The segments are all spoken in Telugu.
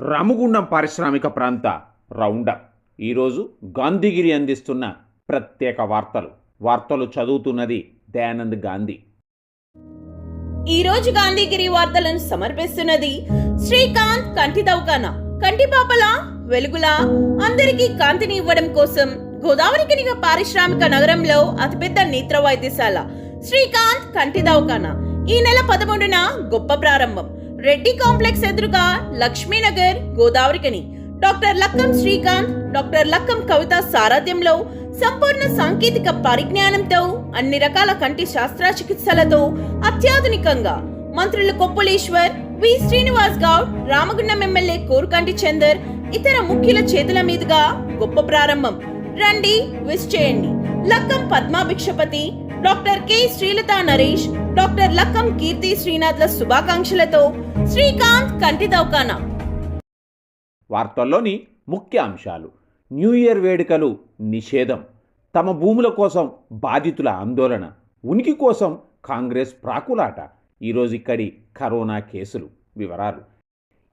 రామగుండం పారిశ్రామిక ప్రాంత రౌండప్ ఈరోజు గాంధీగిరి అందిస్తున్న ప్రత్యేక వార్తలు. వార్తలు చదువుతున్నది దయానంద్ గాంధీ. ఈరోజు గాంధీగిరి వార్తలను సమర్పిస్తున్నది శ్రీకాంత్ కంటి దౌకానా కంటి పాపల వెలుగుల అందరికీ కాంతిని ఇవ్వడం కోసం గోదావరి కనిగ పారిశ్రామిక నగరంలో అతిపెద్ద నేత్ర వైద్యశాల శ్రీకాంత్ కంటి దౌకాన ఈ నెల పదమూడున గొప్ప ప్రారంభం. రెడ్డి కాంప్లెక్స్ ఎదురుగా లక్ష్మీనగర్ గోదావరికని. డాక్టర్ లక్కం శ్రీకాంత్ డాక్టర్ లక్కం కవిత సారథ్యంలో సంపూర్ణ సాంకేతిక పరిజ్ఞానంతో అన్ని రకాల కంటి శస్త్రచికిత్సలతో అత్యాధునికంగా మంత్రులు కొప్పులేశ్వర్ వి. శ్రీనివాస్ గౌడ్ రామగుండం ఎమ్మెల్యే కోరుకంటి చందర్ ఇతర ముఖ్యుల చేతుల మీదుగా గొప్ప ప్రారంభం. రండి విష్ చేయండి. Lakkam Padmabhikshapathi doctor K. Srilatha Naresh doctor Lakkam Keerthi శ్రీనాథ్ల శుభాకాంక్షలతో శ్రీకాంత్ కంటి దౌకానా. వార్తల్లోని ముఖ్య అంశాలు. న్యూ ఇయర్ వేడుకలు నిషేధం. తమ భూముల కోసం బాధితుల ఆందోళన. ఉనికి కోసం కాంగ్రెస్ ప్రాకులాట. ఈరోజు ఇక్కడి కరోనా కేసులు వివరాలు.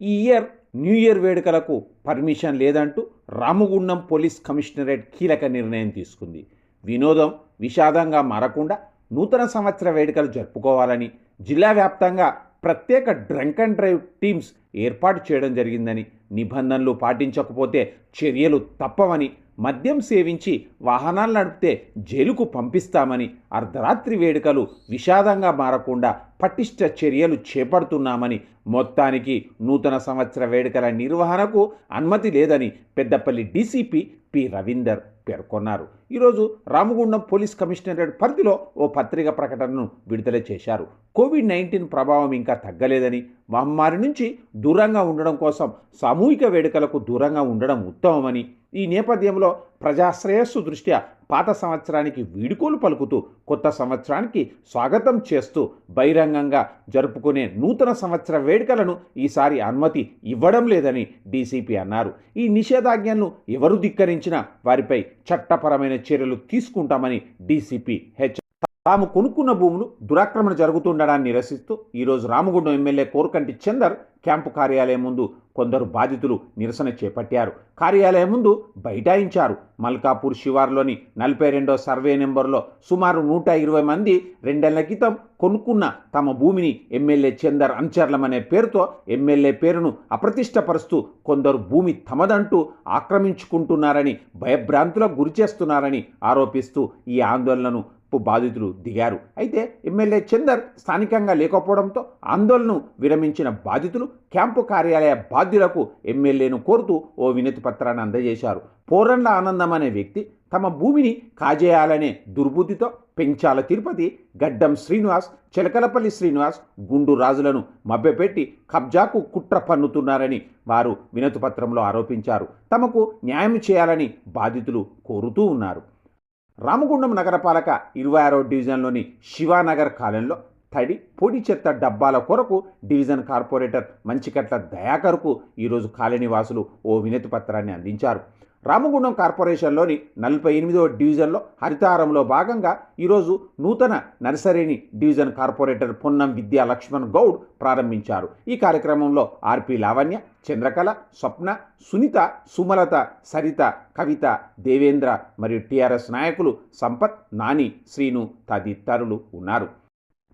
ఈ ఇయర్ న్యూ ఇయర్ వేడుకలకు పర్మిషన్ లేదంటూ రామగుండం పోలీస్ కమిషనరేట్ కీలక నిర్ణయం తీసుకుంది. వినోదం విషాదంగా మారకుండా నూతన సంవత్సర వేడుకలు జరుపుకోవాలని జిల్లా వ్యాప్తంగా ప్రత్యేక డ్రంక్ అండ్ డ్రైవ్ టీమ్స్ ఏర్పాటు చేయడం జరిగిందని నిబంధనలు పాటించకపోతే చర్యలు తప్పవని మద్యం సేవించి వాహనాలు నడిపితే జైలుకు పంపిస్తామని అర్ధరాత్రి వేడుకలు విషాదంగా మారకుండా పటిష్ట చర్యలు చేపడుతున్నామని మొత్తానికి నూతన సంవత్సర వేడుకల నిర్వహణకు అనుమతి లేదని పెద్దపల్లి డీసీపీ పి రవీందర్ పేర్కొన్నారు. ఈరోజు రామగుండం పోలీస్ కమిషనరేట్ పరిధిలో ఓ పత్రిక ప్రకటనను విడుదల చేశారు. కోవిడ్ నైన్టీన్ ప్రభావం ఇంకా తగ్గలేదని మహమ్మారి నుంచి దూరంగా ఉండడం కోసం సామూహిక వేడుకలకు దూరంగా ఉండడం ఉత్తమమని ఈ నేపథ్యంలో ప్రజాశ్రేయస్సు దృష్ట్యా పాత సంవత్సరానికి వీడుకోలు పలుకుతూ కొత్త సంవత్సరానికి స్వాగతం చేస్తూ బహిరంగంగా జరుపుకునే నూతన సంవత్సర వేడుకలను ఈసారి అనుమతి ఇవ్వడం లేదని డీసీపీ అన్నారు. ఈ నిషేధాజ్ఞలను ఎవరు ధిక్కరించినా వారిపై చట్టపరమైన చర్యలు తీసుకుంటామని డీసీపీ హెచ్ తాము కొనుక్కున్న భూములు దురాక్రమణ జరుగుతుండడాన్ని నిరసిస్తూ ఈరోజు రామగుండం ఎమ్మెల్యే కోరకంటి చందర్ క్యాంపు కార్యాలయం ముందు కొందరు బాధితులు నిరసన చేపట్టారు. కార్యాలయం ముందు బైఠాయించారు. మల్కాపూర్ శివార్లోని నలభై రెండో సర్వే నెంబర్లో సుమారు నూట ఇరవై మంది రెండేళ్ళ క్రితం కొనుక్కున్న తమ భూమిని ఎమ్మెల్యే చందర్ అంచర్లమనే పేరుతో ఎమ్మెల్యే పేరును అప్రతిష్టపరుస్తూ కొందరు భూమి తమదంటూ ఆక్రమించుకుంటున్నారని భయభ్రాంతులకు గురిచేస్తున్నారని ఆరోపిస్తూ ఈ ఆందోళనను బాధితులు దిగారు. అయితే ఎమ్మెల్యే చందర్ స్థానికంగా లేకపోవడంతో ఆందోళనను విరమించిన బాధితులు క్యాంపు కార్యాలయ బాధ్యులకు ఎమ్మెల్యేను కోరుతూ ఓ వినతి పత్రాన్ని అందజేశారు. పోరండ్ల ఆనందం అనే వ్యక్తి తమ భూమిని కాజేయాలనే దుర్బుద్ధితో పెంచాల తిరుపతి గడ్డం శ్రీనివాస్ చిలకలపల్లి శ్రీనివాస్ గుండు రాజులను మభ్యపెట్టి కబ్జాకు కుట్ర పన్నుతున్నారని వారు వినతిపత్రంలో ఆరోపించారు. తమకు న్యాయం చేయాలని బాధితులు కోరుతూ ఉన్నారు. రామగుండం నగరపాలక ఇరవై ఆరో డివిజన్లోని శివానగర్ కాలనీలో తడి పొడి చెత్త డబ్బాల కొరకు డివిజన్ కార్పొరేటర్ మంచికట్ల దయాకర్కు ఈరోజు కాలనీ వాసులు ఓ వినతి పత్రాన్ని అందించారు. రామగుండం కార్పొరేషన్లోని నలభై ఎనిమిదవ డివిజన్లో హరితారంలో భాగంగా ఈరోజు నూతన నర్సరీని డివిజన్ కార్పొరేటర్ పొన్నం విద్యా లక్ష్మణ్ గౌడ్ ప్రారంభించారు. ఈ కార్యక్రమంలో ఆర్పి లావణ్య చంద్రకళ స్వప్న సునీత సుమలత సరిత కవిత దేవేంద్ర మరియు టీఆర్ఎస్ నాయకులు సంపత్ నాని శ్రీను తదితరులు ఉన్నారు.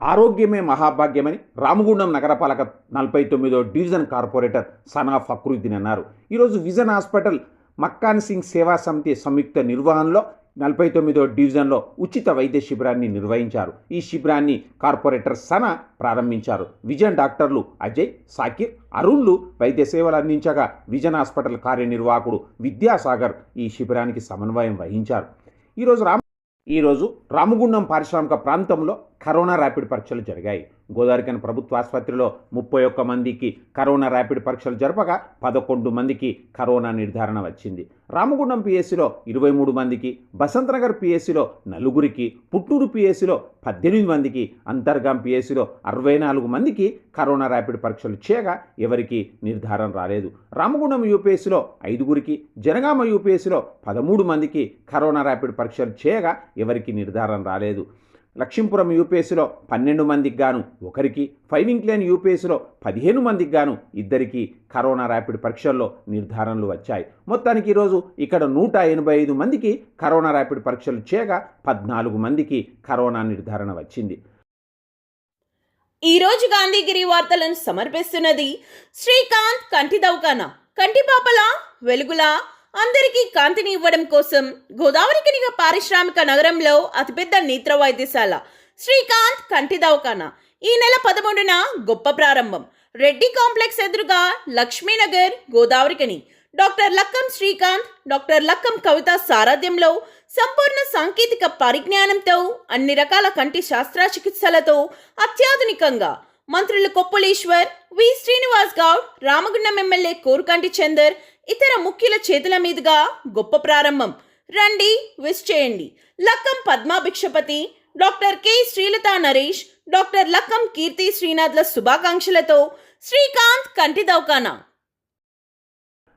ఆరోగ్యమే మహాభాగ్యమని రామగుండం నగరపాలక నలభై తొమ్మిదో డివిజన్ కార్పొరేటర్ సనా ఫక్రుద్దీన్ అన్నారు. ఈరోజు విజన్ హాస్పిటల్ మక్కాన్ సింగ్ సేవా సమితి సంయుక్త నిర్వహణలో నలభై తొమ్మిదో డివిజన్లో ఉచిత వైద్య శిబిరాన్ని నిర్వహించారు. ఈ శిబిరాన్ని కార్పొరేటర్ సన ప్రారంభించారు. విజన్ డాక్టర్లు అజయ్ సాకిర్ అరుణ్లు వైద్య సేవలు అందించగా విజన్ హాస్పిటల్ కార్యనిర్వాహకుడు విద్యాసాగర్ ఈ శిబిరానికి సమన్వయం వహించారు. ఈరోజు రామ్ ఈరోజు రామగుండం పారిశ్రామిక ప్రాంతంలో కరోనా ర్యాపిడ్ పరీక్షలు జరిగాయి. గోదావరికని ప్రభుత్వ ఆసుపత్రిలో ముప్పై ఒక్క మందికి కరోనా ర్యాపిడ్ పరీక్షలు జరపగా పదకొండు మందికి కరోనా నిర్ధారణ వచ్చింది. రామగుండం పిఎస్సిలో ఇరవై మూడు మందికి బసంతనగర్ పిఎస్సిలో నలుగురికి పుట్టూరు పిఎస్సిలో పద్దెనిమిది మందికి అంతర్గాం పిఎస్సిలో అరవై నాలుగు మందికి కరోనా ర్యాపిడ్ పరీక్షలు చేయగా ఎవరికి నిర్ధారణ రాలేదు. రామగుండం యూపీఎస్సిలో ఐదుగురికి జనగామ యూపీఎస్సిలో పదమూడు మందికి కరోనా ర్యాపిడ్ పరీక్షలు చేయగా ఎవరికి నిర్ధారణ రాలేదు. లక్ష్మీపురం యూపీఎస్సీలో పన్నెండు మందికి గాను ఒకరికి ఫైవింగ్ లేన్ యూపీఎస్సీలో పదిహేను మందికి గాను ఇద్దరికి కరోనా ర్యాపిడ్ పరీక్షల్లో నిర్ధారణలు వచ్చాయి. మొత్తానికి ఈరోజు ఇక్కడ నూట ఎనభై ఐదు మందికి కరోనా ర్యాపిడ్ పరీక్షలు చేయగా పద్నాలుగు మందికి కరోనా నిర్ధారణ వచ్చింది. ఈరోజు గాంధీగిరి వార్తలను సమర్పిస్తున్నది శ్రీకాంత్ కంటి దౌకానా కంటి పాపల వెలుగుల అందరికీ కాంతిని ఇవ్వడం కోసం గోదావరి కనిగ పారిశ్రామిక నగరంలో అతిపెద్ద నేత్ర వైద్యశాల శ్రీకాంత్ కంటి దవాఖానా. ఈ నెల పదమూడున గొప్ప ప్రారంభం. రెడ్డి కాంప్లెక్స్ ఎదురుగా లక్ష్మీనగర్ గోదావరికని. డాక్టర్ లక్కం శ్రీకాంత్ డాక్టర్ లక్కం కవిత సారథ్యంలో సంపూర్ణ సాంకేతిక పరిజ్ఞానంతో అన్ని రకాల కంటి శస్త్రచికిత్సలతో అత్యాధునికంగా మంత్రులు కొప్పులీశ్వర్ వి. శ్రీనివాస్ గౌడ్ రామగుండం ఎమ్మెల్యే కోరుకంటి చందర్ ఇతర ముఖ్యుల చేతుల మీదుగా గొప్ప ప్రారంభం. రండి విష్ చేయండి. Lakkam Padma Bhikshapathi doctor K. Srilatha Naresh doctor Lakkam Keerthi శ్రీనాథ్ల శుభాకాంక్షలతో శ్రీకాంత్ కంటి దౌకానా.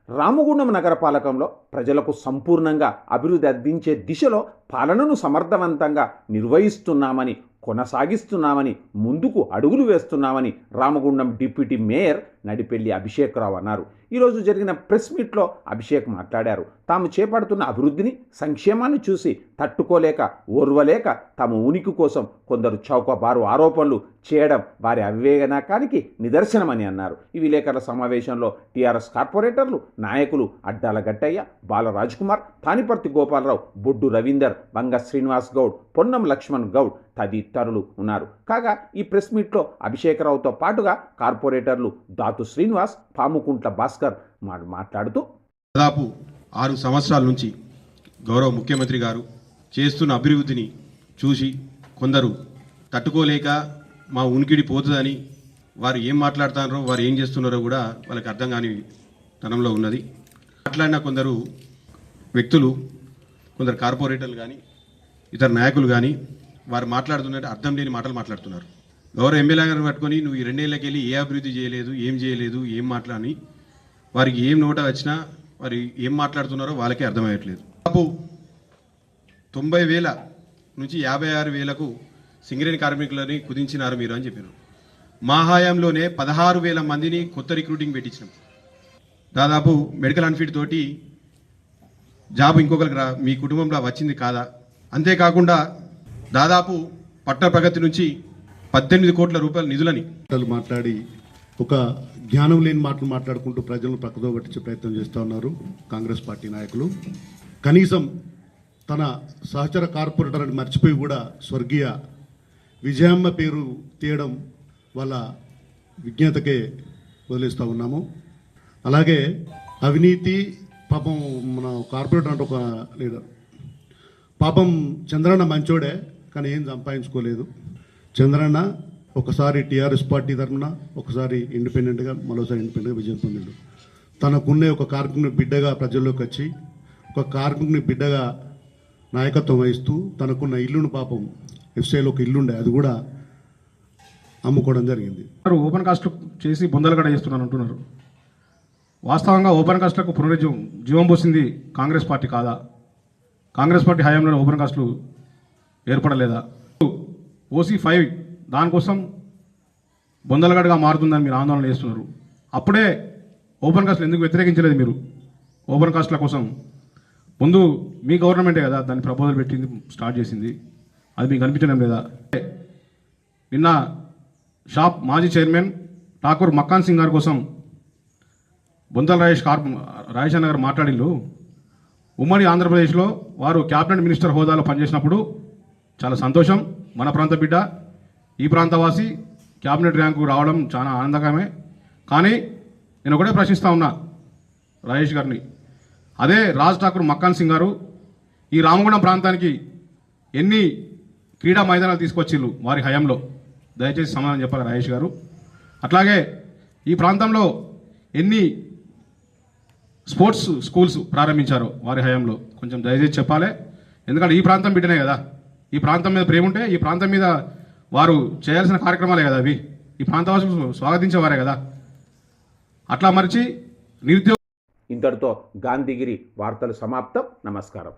రామగుండం నగరపాలకంలో ప్రజలకు సంపూర్ణంగా అభివృద్ధి అందించే దిశలో పాలనను సమర్థవంతంగా నిర్వహిస్తున్నామని కొనసాగిస్తున్నామని ముందుకు అడుగులు వేస్తున్నామని రామగుండం డిప్యూటీ మేయర్ నడిపెల్లి అభిషేక్రావు అన్నారు. ఈరోజు జరిగిన ప్రెస్ మీట్లో అభిషేక్ మాట్లాడారు. తాము చేపడుతున్న అభివృద్ధిని సంక్షేమాన్ని చూసి తట్టుకోలేక ఓర్వలేక తమ ఉనికి కోసం కొందరు చౌకబారు ఆరోపణలు చేయడం వారి అవివేకనాకానికి నిదర్శనమని అన్నారు. ఈ విలేకరుల సమావేశంలో టీఆర్ఎస్ కార్పొరేటర్లు నాయకులు అడ్డాల గట్టయ్య బాలరాజ్ కుమార్ తానిపర్తి గోపాలరావు బొడ్డు రవీందర్ బంగ శ్రీనివాస్ గౌడ్ పొన్నం లక్ష్మణ్ గౌడ్ తదితరులు ఉన్నారు. కాగా ఈ ప్రెస్ మీట్లో అభిషేకరావుతో పాటుగా కార్పొరేటర్లు దాతు శ్రీనివాస్ పాముకుంట్ల భాస్కర్ మాట్లాడుతూ దాదాపు ఆరు సంవత్సరాల నుంచి గౌరవ ముఖ్యమంత్రి గారు చేస్తున్న అభివృద్ధిని చూసి కొందరు తట్టుకోలేక మా ఉనికిడి పోతుందని వారు ఏం మాట్లాడుతున్నారో వారు ఏం చేస్తున్నారో కూడా వాళ్ళకి అర్థం కాని తనంలో ఉన్నది. మాట్లాడిన కొందరు వ్యక్తులు కొందరు కార్పొరేటర్లు కానీ ఇతర నాయకులు కానీ వారు మాట్లాడుతున్నట్టు అర్థం లేని మాటలు మాట్లాడుతున్నారు. గౌరవ ఎమ్మెల్యే గారిని పట్టుకొని నువ్వు ఈ రెండేళ్ళకి వెళ్ళి ఏ అభివృద్ధి చేయలేదు ఏం చేయలేదు ఏం మాట్లాడని వారికి ఏం నోట వచ్చినా వారు ఏం మాట్లాడుతున్నారో వాళ్ళకే అర్థమయ్యట్లేదు దాదాపు తొంభై వేల నుంచి యాభై ఆరు వేలకు సింగరేణి కార్మికులని కుదించినారు మీరు అని చెప్పారు మా హయాంలోనే పదహారు వేల మందిని కొత్త రిక్రూటింగ్ పెట్టించినాం. దాదాపు మెడికల్ అన్ఫిట్ తోటి జాబ్ ఇంకొకరికి రా మీ కుటుంబంలో వచ్చింది కాదా? అంతేకాకుండా దాదాపు పట్టణ ప్రగతి నుంచి పద్దెనిమిది కోట్ల రూపాయల నిధులని మాట్లాడి ఒక జ్ఞానం లేని మాటలు మాట్లాడుకుంటూ ప్రజలను పక్కదో పట్టించే ప్రయత్నం చేస్తూ ఉన్నారు కాంగ్రెస్ పార్టీ నాయకులు. కనీసం తన సహచర కార్పొరేటర్ అని మర్చిపోయి కూడా స్వర్గీయ విజయమ్మ పేరు తీయడం వాళ్ళ విజ్ఞతకే వదిలేస్తూ ఉన్నాము. అలాగే అవినీతి పాపం మన కార్పొరేటర్ అంటే ఒక లీడర్. పాపం చంద్రన్న మంచోడే. కానీ ఏం సంపాదించుకోలేదు. చంద్రన్న ఒకసారి టీఆర్ఎస్ పార్టీ తరఫున ఒకసారి ఇండిపెండెంట్గా మరోసారి ఇండిపెండెంట్గా విజయం పొందాడు. తనకున్నే ఒక కార్మికుని బిడ్డగా ప్రజల్లోకి వచ్చి ఒక కార్మికుని బిడ్డగా నాయకత్వం వహిస్తూ తనకున్న ఇల్లును పాపం ఎఫ్సీఐలో ఒక ఇల్లుండే అది కూడా అమ్ముకోవడం జరిగింది. వారు ఓపెన్ కాస్ట్ చేసి బొందలగడ చేస్తున్నాను అంటున్నారు. వాస్తవంగా ఓపెన్ కాస్ట్లకు పునరుజ్జీవం జీవం పోసింది కాంగ్రెస్ పార్టీ కాదా? కాంగ్రెస్ పార్టీ హయాంలో ఓపెన్ కాస్ట్లు ఏర్పడలేదా? ఓసీ ఫైవ్ దానికోసం బొందలగడగా మారుతుందని మీరు ఆందోళన చేస్తున్నారు. అప్పుడే ఓపెన్ కాస్ట్లు ఎందుకు వ్యతిరేకించలేదు మీరు? ఓపెన్ కాస్ట్ల కోసం. ముందు మీ గవర్నమెంటే కదా దాన్ని ప్రపోజల్ పెట్టింది స్టార్ట్ చేసింది. అది మీకు అనిపించడం లేదా? నిన్న షాప్ మాజీ చైర్మన్ ఠాకూర్ మక్కాన్ సింగ్ గారి కోసం బొందల రాజేష్ కార్ రాజేష్ నగర్ గారు మాట్లాడిల్లు. ఉమ్మడి ఆంధ్రప్రదేశ్లో వారు క్యాబినెట్ మినిస్టర్ హోదాలో పనిచేసినప్పుడు చాలా సంతోషం. మన ప్రాంత బిడ్డ ఈ ప్రాంతవాసి క్యాబినెట్ ర్యాంకు రావడం చాలా ఆనందకరమే. కానీ నేను ఒకటే ప్రశ్నిస్తా ఉన్నా రాజేష్ గారిని. అదే రాజ్ ఠాకూర్ మక్కాన్ సింగ్ గారు ఈ రామగుండం ప్రాంతానికి ఎన్ని క్రీడా మైదానాలు తీసుకొచ్చిళ్ళు వారి హయాంలో? దయచేసి సమాధానం చెప్పాలి రాజేష్ గారు. అట్లాగే ఈ ప్రాంతంలో ఎన్ని స్పోర్ట్స్ స్కూల్స్ ప్రారంభించారు వారి హయాంలో కొంచెం దయచేసి చెప్పాలి. ఎందుకంటే ఈ ప్రాంతం బిడ్డనే కదా. ఈ ప్రాంతం మీద ప్రేమ ఉంటే ఈ ప్రాంతం మీద వారు చేయాల్సిన కార్యక్రమాలే కదా అవి. ఈ ప్రాంతవాసులు స్వాగతించేవారే కదా. అట్లా మరిచి నిరుద్యోగ ఇంతటితో గాంధీగిరి వార్తలు సమాప్తం. నమస్కారం.